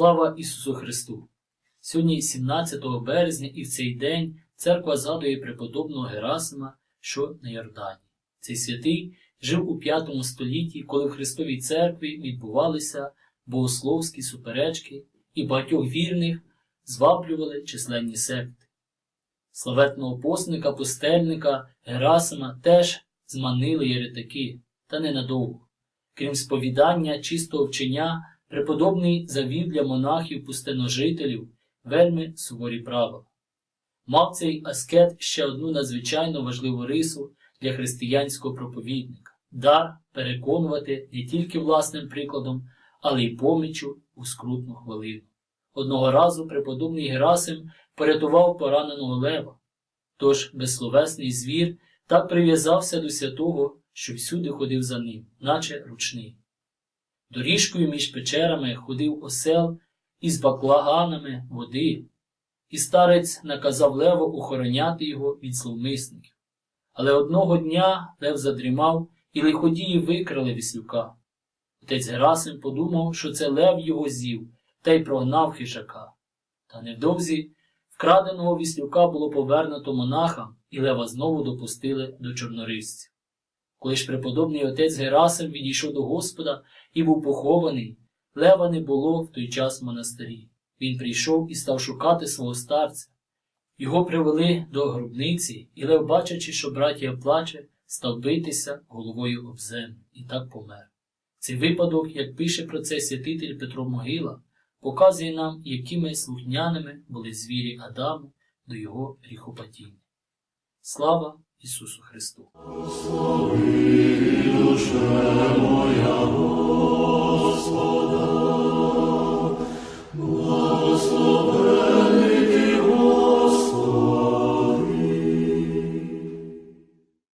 Слава Ісусу Христу! Сьогодні, 17 березня, і в цей день церква згадує преподобного Герасима, що на Йордані. Цей святий жив у V столітті, коли в Христовій церкві відбувалися богословські суперечки, і багатьох вірних зваблювали численні секти. Славетного постника, пустельника Герасима теж зманили єретики, та ненадовго. Крім сповідання чистого вчення, преподобний завів для монахів пустеножителів вельми суворі правила. Мав цей аскет ще одну надзвичайно важливу рису для християнського проповідника дар переконувати не тільки власним прикладом, але й помічю у скрутну хвилину. Одного разу преподобний Герасим порятував пораненого лева, тож безсловесний звір так прив'язався до святого, що всюди ходив за ним, наче ручний. Доріжкою між печерами ходив осел із баклаганами води, і старець наказав леву охороняти його від зловмисників. Але одного дня лев задрімав, і лиходії викрали віслюка. Отець Герасим подумав, що це лев його з'їв, та й прогнав хижака. Та невдовзі вкраденого віслюка було повернуто монахам, і лева знову допустили до чорнорисців. Коли ж преподобний отець Герасим відійшов до Господа і був похований, лева не було в той час в монастирі. Він прийшов і став шукати свого старця. Його привели до гробниці, і Лев, бачачи, що братія плаче, став битися головою об землю і так помер. Цей випадок, як пише про це святитель Петро Могила, показує нам, якими слухняними були звірі Адаму до його гріхопадіння. Слава Ісусу Христу!